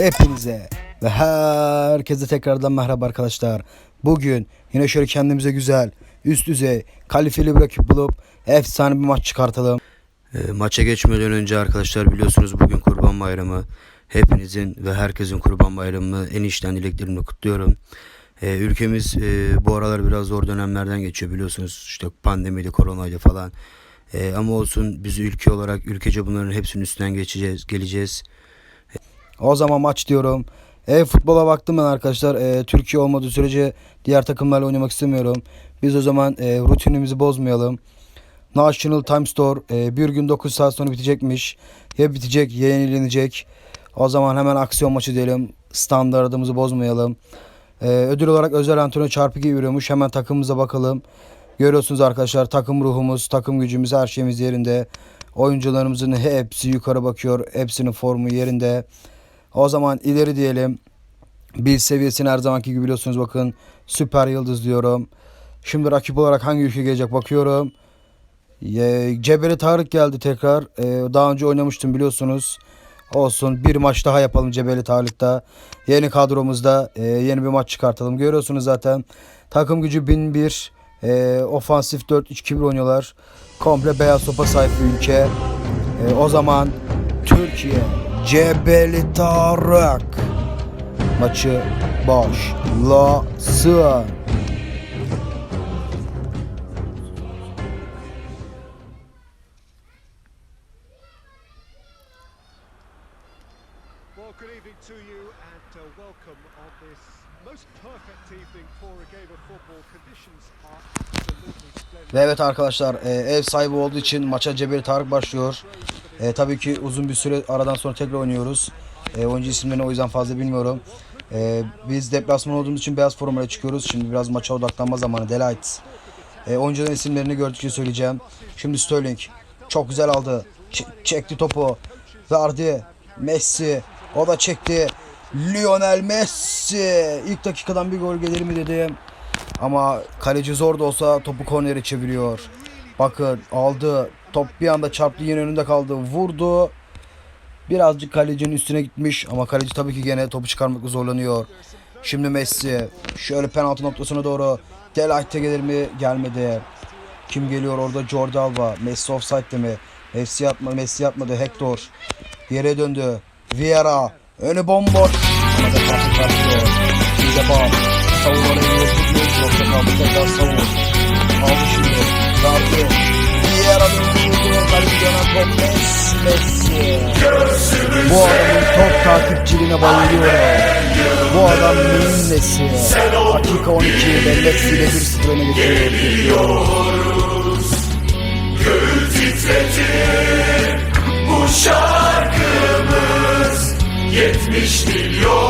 Hepinize ve herkese tekrardan merhaba arkadaşlar. Bugün yine şöyle kendimize güzel, üst düzey, kalifeli bir rakip bulup efsane bir maç çıkartalım. E, maça geçmeden önce arkadaşlar biliyorsunuz bugün Kurban Bayramı. Hepinizin ve herkesin Kurban Bayramı'nı en içten dileklerimle kutluyorum. E, ülkemiz e, bu aralar biraz zor dönemlerden geçiyor biliyorsunuz. İşte pandemiydi, koronaydı falan. E, ama olsun biz ülke olarak ülkece bunların hepsinin üstünden geçeceğiz, geleceğiz. O zaman maç diyorum. E, futbola baktım ben arkadaşlar. E, Türkiye olmadığı sürece diğer takımlarla oynamak istemiyorum. Biz o zaman e, rutinimizi bozmayalım. National Time Store e, bir gün 9 saat sonra bitecekmiş. Ya bitecek ya yenilenecek. O zaman hemen aksiyon maçı diyelim. Standartımızı bozmayalım. E, ödül olarak özel antrenör çarpı gibi veriyormuş. Hemen takımımıza bakalım. Görüyorsunuz arkadaşlar takım ruhumuz, takım gücümüz, her şeyimiz yerinde. Oyuncularımızın hepsi yukarı bakıyor. Hepsinin formu yerinde. O zaman ileri diyelim. Bir seviyesini her zamanki gibi biliyorsunuz bakın. Süper yıldız diyorum. Şimdi rakip olarak hangi ülke gelecek bakıyorum. Ye- Cebeli Tarık geldi tekrar. Ee, daha önce oynamıştım biliyorsunuz. Olsun bir maç daha yapalım Cebeli Tarık'ta. Yeni kadromuzda e, yeni bir maç çıkartalım. Görüyorsunuz zaten. Takım gücü 1001. E, ofansif 4-2-1 oynuyorlar. Komple beyaz sopa sahip bir ülke. E, o zaman Türkiye Cebeli Tarık maçı başlasın. Well, good evening to you and uh, welcome on this most perfect evening for a game of football. Conditions are absolutely evet arkadaşlar e, ev sahibi olduğu için maça Cebeli Tarık başlıyor. E, tabii ki uzun bir süre aradan sonra tekrar oynuyoruz. E, oyuncu isimlerini o yüzden fazla bilmiyorum. E, biz deplasman olduğumuz için beyaz formaya çıkıyoruz. Şimdi biraz maça odaklanma zamanı. Delight. E, oyuncuların isimlerini gördükçe söyleyeceğim. Şimdi Sterling. Çok güzel aldı. Ç- çekti topu. Verdi. Messi. O da çekti. Lionel Messi. İlk dakikadan bir gol gelir mi dedim. Ama kaleci zor da olsa topu kornere çeviriyor. Bakın aldı. Top bir anda çarptı yine önünde kaldı. Vurdu. Birazcık kalecinin üstüne gitmiş ama kaleci tabii ki gene topu çıkarmakta zorlanıyor. Şimdi Messi şöyle penaltı noktasına doğru Delight'e gelir mi? Gelmedi. Kim geliyor orada? Jordi Alba. Messi offside'de mi? Messi yapma, Messi yapmadı. Hector yere döndü. Vieira önü bomboş. Ama defansı çarptı. Bir de tekrar savun. Bu adamın top takipçiliğine bayılıyorum. Bu adam neyin nesi? Dakika 12 Bellezzi ile 1-0 öne geçiyor. Bu şarkımız 70 milyon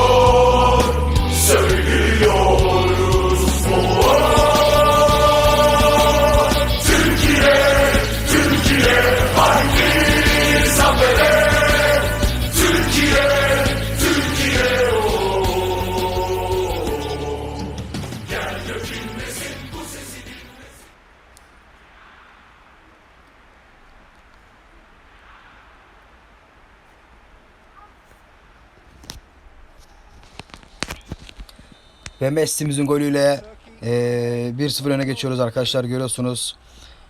Ve Messi'mizin golüyle e, 1-0 öne geçiyoruz arkadaşlar görüyorsunuz.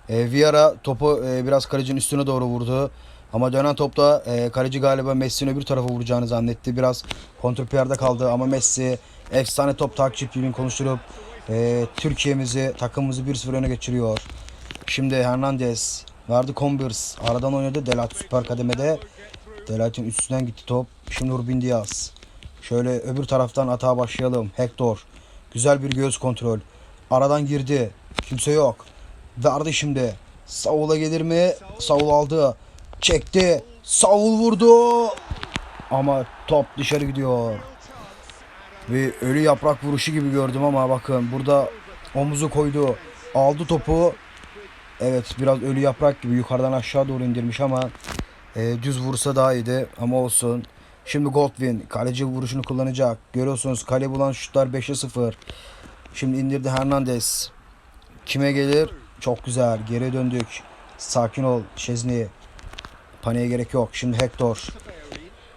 E, Vieira topu e, biraz kalecinin üstüne doğru vurdu. Ama dönen topta e, kaleci galiba Messi'nin öbür tarafa vuracağını zannetti. Biraz kontrpiyerde kaldı ama Messi efsane top takipçiliğini konuşturup e, Türkiye'mizi takımımızı 1-0 öne geçiriyor. Şimdi Hernandez verdi Converse. Aradan oynadı Delat süper kademede. Delat'ın üstünden gitti top. Şimdi Rubin Diaz. Şöyle öbür taraftan atağa başlayalım. Hector. Güzel bir göz kontrol. Aradan girdi. Kimse yok. Verdi şimdi. Saul'a gelir mi? Saul aldı. Çekti. Saul vurdu. Ama top dışarı gidiyor. Ve ölü yaprak vuruşu gibi gördüm ama bakın burada omuzu koydu. Aldı topu. Evet biraz ölü yaprak gibi yukarıdan aşağı doğru indirmiş ama e, düz vursa daha iyiydi ama olsun. Şimdi Goldwyn kaleci vuruşunu kullanacak. Görüyorsunuz kale bulan şutlar 5'e 0. Şimdi indirdi Hernandez. Kime gelir? Çok güzel. Geri döndük. Sakin ol Şezni. Paniğe gerek yok. Şimdi Hector.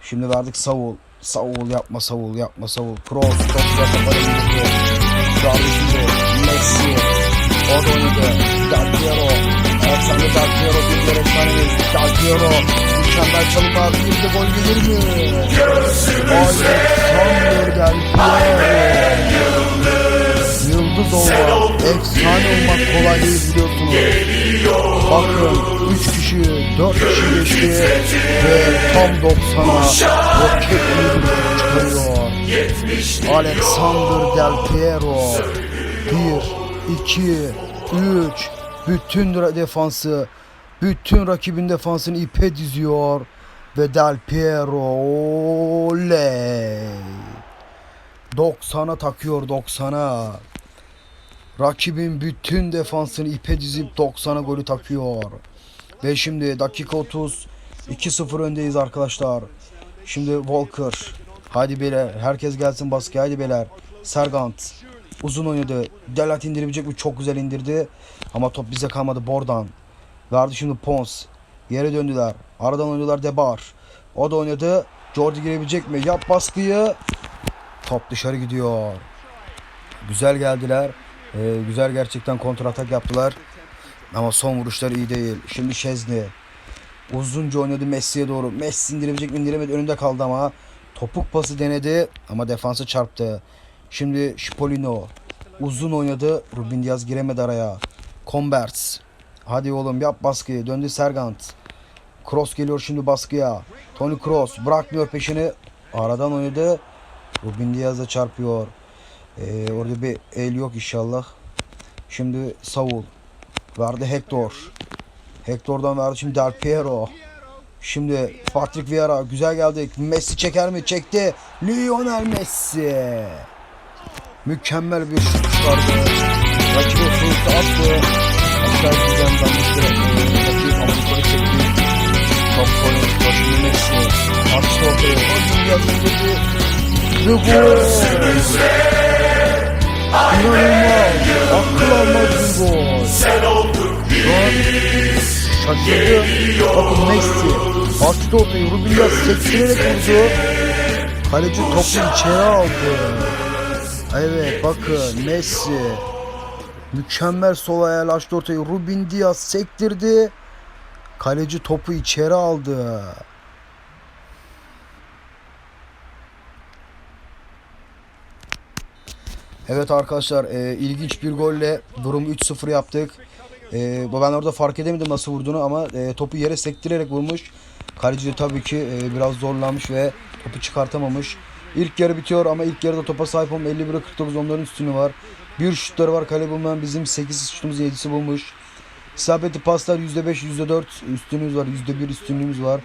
Şimdi verdik Saul. Savul yapma savul yapma savul. Kroos çok güzel kafadan indirdi. Şimdi Messi. O da oynadı. Del Piero. Alexander Del Piero bir Piero. Mükemmel çalımlar. Bir de gol gelir mi? Alexander Del Piero. Yıldız olmak, efsane olmak kolay değil biliyorsunuz. Bakın 3 kişi, 4 kişi geçti ve tam 90'a roket gibi çıkarıyor. Alexander Del Piero 1, 2, 3 bütün defansı bütün rakibin defansını ipe diziyor ve Del Piero oley 90'a takıyor 90'a Rakibin bütün defansını ipe dizip 90'a golü takıyor. Ve şimdi dakika 30 2-0 öndeyiz arkadaşlar. Şimdi Walker. Hadi beyler herkes gelsin baskıya hadi beyler. Sergant. Uzun oynadı. Delat indirebilecek mi? Çok güzel indirdi. Ama top bize kalmadı. Bordan. Verdi şimdi Pons. Yere döndüler. Aradan oynadılar Debar. O da oynadı. Jordi girebilecek mi? Yap baskıyı. Top dışarı gidiyor. Güzel geldiler. Ee, güzel gerçekten kontratak yaptılar. Ama son vuruşlar iyi değil. Şimdi Şezni. Uzunca oynadı Messi'ye doğru. Messi indirebilecek mi indiremedi. Önünde kaldı ama. Topuk pası denedi ama defansı çarptı. Şimdi Spolino. Uzun oynadı. Ruben Diaz giremedi araya. Converts. Hadi oğlum yap baskıyı. Döndü Sergant. Cross geliyor şimdi baskıya. Tony Cross bırakmıyor peşini. Aradan oynadı. Ruben Diaz'a çarpıyor. Ee, orada bir el yok inşallah. Şimdi Saul. Verdi Hector. Hector'dan verdi şimdi Del Piero. Şimdi Patrick Vieira güzel geldik. Messi çeker mi? Çekti. Lionel Messi. Mükemmel bir şut çıkardı. Rakibi attı. Aşağı giden danmıştı. Rakip ama yukarı çekti. Top golü. Şimdi Messi. Açtı ortaya. Hocam yazıldı. Ve gol. İnanılmaz. Akıl almaz bir gol. Sen oldun Şu an şaşırdım. Bakın Messi. Açtı ortayı. Rubin'den sektirerek vurdu. Kaleci topu içeri aldı. Evet bakın Messi. Mükemmel sol ayağıyla açtı ortayı. Rubin Diaz sektirdi. Kaleci topu içeri aldı. Evet arkadaşlar e, ilginç bir golle durum 3-0 yaptık. E, ben orada fark edemedim nasıl vurduğunu ama e, topu yere sektirerek vurmuş. Kaleci de tabii ki e, biraz zorlanmış ve topu çıkartamamış. İlk yarı bitiyor ama ilk yarıda topa sahip olma 51'e 49 onların üstünü var. Bir şutları var kale bulmayan bizim 8 şutumuz 7'si bulmuş. İsabetli paslar %5 %4 üstünümüz var %1 üstünlüğümüz var.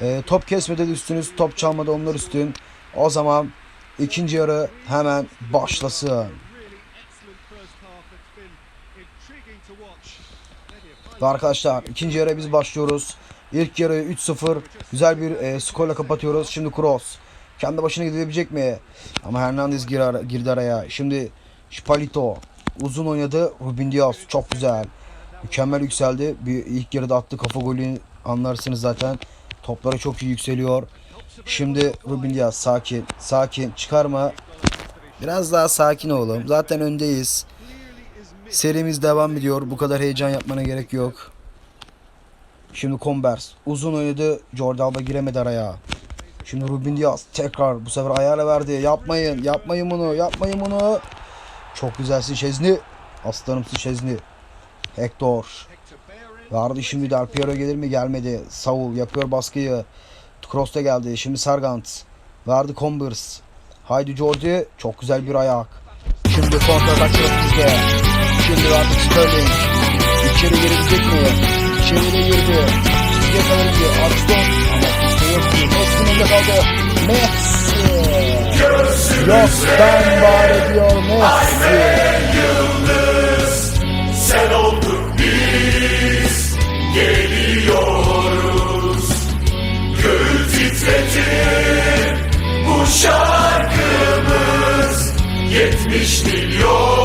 E, top kesmede de üstünüz top çalmada onlar üstün. O zaman ikinci yarı hemen başlasın. Ve arkadaşlar ikinci yarıya biz başlıyoruz. İlk yarıyı 3-0 güzel bir e, skorla kapatıyoruz. Şimdi Kroos. Kendi başına gidebilecek mi? Ama Hernandez gir girdi araya. Şimdi Spalito uzun oynadı. Ruben Diaz çok güzel. Mükemmel yükseldi. Bir ilk yarıda attı kafa golü anlarsınız zaten. Topları çok iyi yükseliyor. Şimdi Ruben Diaz sakin. Sakin. Çıkarma. Biraz daha sakin oğlum. Zaten öndeyiz. Serimiz devam ediyor. Bu kadar heyecan yapmana gerek yok. Şimdi Converse. Uzun oynadı. Jordi Alba giremedi araya. Şimdi Ruben Diaz tekrar bu sefer ayağıyla verdi. Yapmayın. Yapmayın bunu. Yapmayın bunu. Çok güzelsin Şezni. Aslanımsın Şezni. Hector. Vardı şimdi Del Piero gelir mi? Gelmedi. Saul yapıyor baskıyı. Kroos da geldi. Şimdi Sargant. Verdi Converse. Haydi Jordi. Çok güzel bir ayak. Şimdi kontra atak bizde. Şimdi verdi Sterling. İçeri girebilecek mi? İçeri de girdi. Çizgiye kadar indi. Arslan. Ama kimse yok ki. Kaldı. Messi. Var ediyor Messi. Sen olduk biz Geliyoruz Göğü titretir Bu şarkımız Yetmiş milyon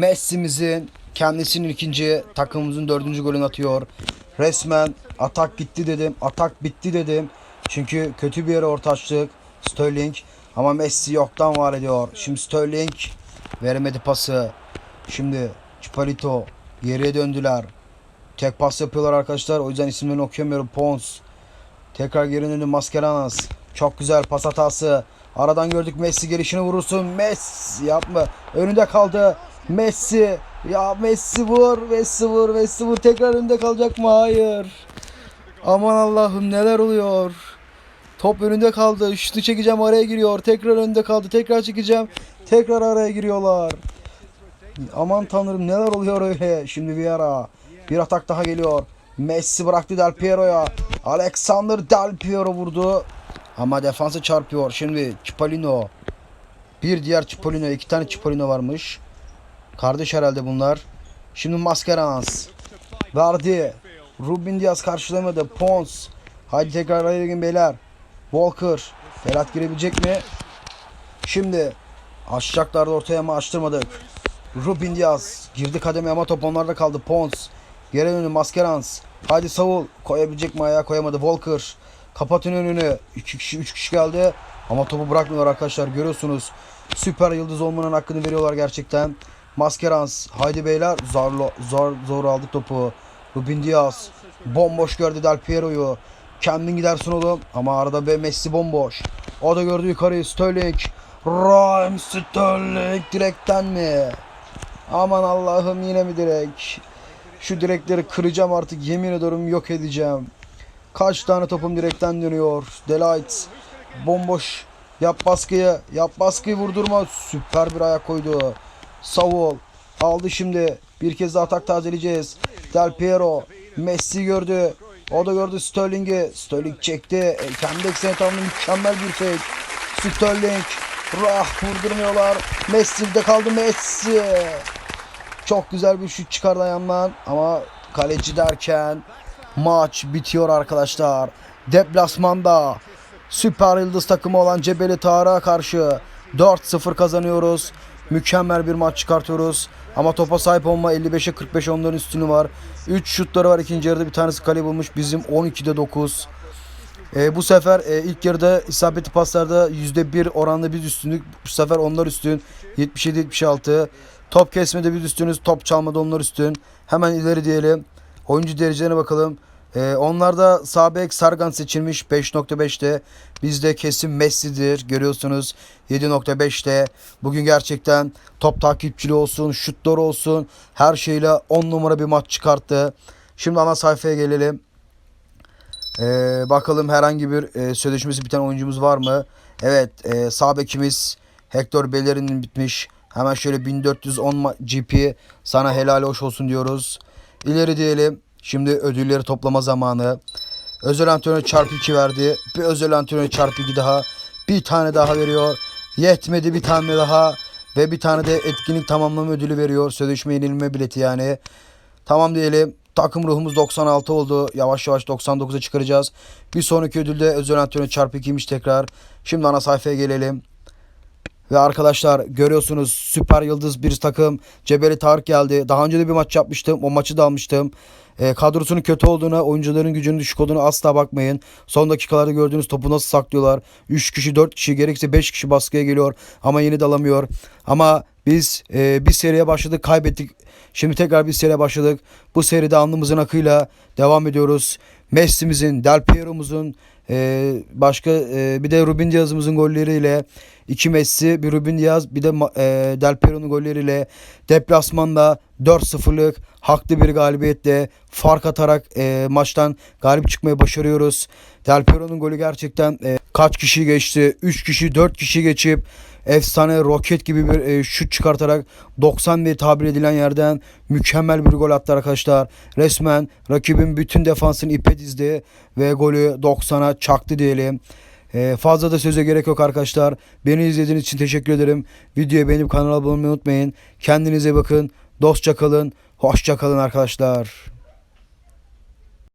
Messi'mizin kendisinin ikinci takımımızın dördüncü golünü atıyor. Resmen atak gitti dedim. Atak bitti dedim. Çünkü kötü bir yere orta. Sterling. Ama Messi yoktan var ediyor. Şimdi Sterling veremedi pası. Şimdi Chipalito geriye döndüler. Tek pas yapıyorlar arkadaşlar. O yüzden isimlerini okuyamıyorum. Pons. Tekrar geri döndü Maskeranas. Çok güzel pas hatası. Aradan gördük Messi gelişini vurursun. Messi yapma. Önünde kaldı. Messi. Ya Messi vur. Messi vur. Messi vur. Tekrar önünde kalacak mı? Hayır. Aman Allah'ım neler oluyor. Top önünde kaldı. Şutu çekeceğim araya giriyor. Tekrar önünde kaldı. Tekrar çekeceğim. Tekrar araya giriyorlar. Aman tanrım neler oluyor öyle. Şimdi Vieira. Bir atak daha geliyor. Messi bıraktı Del Piero'ya. Alexander Del Piero vurdu. Ama defansa çarpıyor. Şimdi Cipollino. Bir diğer Cipollino. iki tane Cipollino varmış. Kardeş herhalde bunlar. Şimdi Mascherans. Verdi. Ruben Diaz karşılamadı. Pons. Haydi tekrar araya beyler. Walker. Berat girebilecek mi? Şimdi açacaklardı ortaya ama açtırmadık. Ruben Diaz girdi kademe ama top onlarda kaldı. Pons. Geri döndü Maskerans. Haydi Savul. Koyabilecek mi ayağa koyamadı. Walker. Kapatın önünü. 2 kişi 3 kişi geldi. Ama topu bırakmıyorlar arkadaşlar. Görüyorsunuz. Süper yıldız olmanın hakkını veriyorlar gerçekten. Maskerans. Haydi beyler. Zorlu, zor, zor aldık topu. Ruben Diaz. Bomboş gördü Del Piero'yu. Kendin gidersin oğlum. Ama arada be Messi bomboş. O da gördü yukarıyı. Sterling. Raheem Sterling direkten mi? Aman Allah'ım yine mi direk? Şu direkleri kıracağım artık yemin ediyorum yok edeceğim. Kaç tane topum direkten dönüyor. Delight bomboş yap baskıyı yap baskıyı vurdurma süper bir ayak koydu. Savul aldı şimdi bir kez daha atak tazeleyeceğiz. Del Piero Messi gördü. O da gördü Sterling'i. Sterling çekti. E, kendi ekseni tamamladı. Mükemmel bir fake. Sterling. Rah vurdurmuyorlar. Messi de kaldı Messi. Çok güzel bir şut çıkardı ayağından ama kaleci derken maç bitiyor arkadaşlar. Deplasmanda süper yıldız takımı olan Cebeli Tarık'a karşı 4-0 kazanıyoruz. Mükemmel bir maç çıkartıyoruz. Ama topa sahip olma 55'e 45 onların üstünü var. 3 şutları var ikinci yarıda bir tanesi kale bulmuş. Bizim 12'de 9. E, bu sefer e, ilk yarıda isabetli paslarda %1 oranlı biz üstünlük. Bu sefer onlar üstün. 77-76. Top kesmede biz üstünüz. Top çalmada onlar üstün. Hemen ileri diyelim. Oyuncu derecelerine bakalım. E, onlarda sağ bek Sargan seçilmiş 5.5'te. Bizde kesin Messi'dir. Görüyorsunuz 7.5'te. Bugün gerçekten top takipçili olsun, şutlar olsun. Her şeyle 10 numara bir maç çıkarttı. Şimdi ana sayfaya gelelim. Ee, bakalım herhangi bir e, sözleşmesi biten oyuncumuz var mı? Evet e, sağ bekimiz Hector Bellerin'in bitmiş. Hemen şöyle 1410 ma- GP sana helal hoş olsun diyoruz. İleri diyelim. Şimdi ödülleri toplama zamanı. Özel antrenör çarpı 2 verdi. Bir özel antrenör çarpı 2 daha. Bir tane daha veriyor. Yetmedi bir tane daha. Ve bir tane de etkinlik tamamlama ödülü veriyor. Sözleşme yenilme bileti yani. Tamam diyelim. Takım ruhumuz 96 oldu. Yavaş yavaş 99'a çıkaracağız. Bir sonraki ödülde özel antrenör çarpı 2'ymiş tekrar. Şimdi ana sayfaya gelelim. Ve arkadaşlar görüyorsunuz süper yıldız bir takım Cebeli Tarık geldi. Daha önce de bir maç yapmıştım. O maçı da almıştım. E, kadrosunun kötü olduğuna, oyuncuların gücünün düşük olduğuna asla bakmayın. Son dakikalarda gördüğünüz topu nasıl saklıyorlar. 3 kişi, 4 kişi, gerekse 5 kişi baskıya geliyor ama yeni dalamıyor. Ama biz e, bir seriye başladık, kaybettik. Şimdi tekrar bir seriye başladık. Bu seride alnımızın akıyla devam ediyoruz. Messi'mizin, Del Piero'muzun, e, başka e, bir de Ruben Diaz'ımızın golleriyle iki Messi, bir Ruben Diaz, bir de e, Del Piero'nun golleriyle deplasmanda 4-0'lık haklı bir galibiyetle fark atarak e, maçtan galip çıkmayı başarıyoruz. Del Piero'nun golü gerçekten e, kaç kişi geçti? 3 kişi, 4 kişi geçip efsane roket gibi bir e, şut çıkartarak 90 diye tabir edilen yerden mükemmel bir gol attı arkadaşlar. Resmen rakibin bütün defansını ipe dizdi ve golü 90'a çaktı diyelim. E, fazla da söze gerek yok arkadaşlar. Beni izlediğiniz için teşekkür ederim. Videoyu beğenip kanala abone olmayı unutmayın. Kendinize bakın. Dostça kalın. Hoşça kalın arkadaşlar.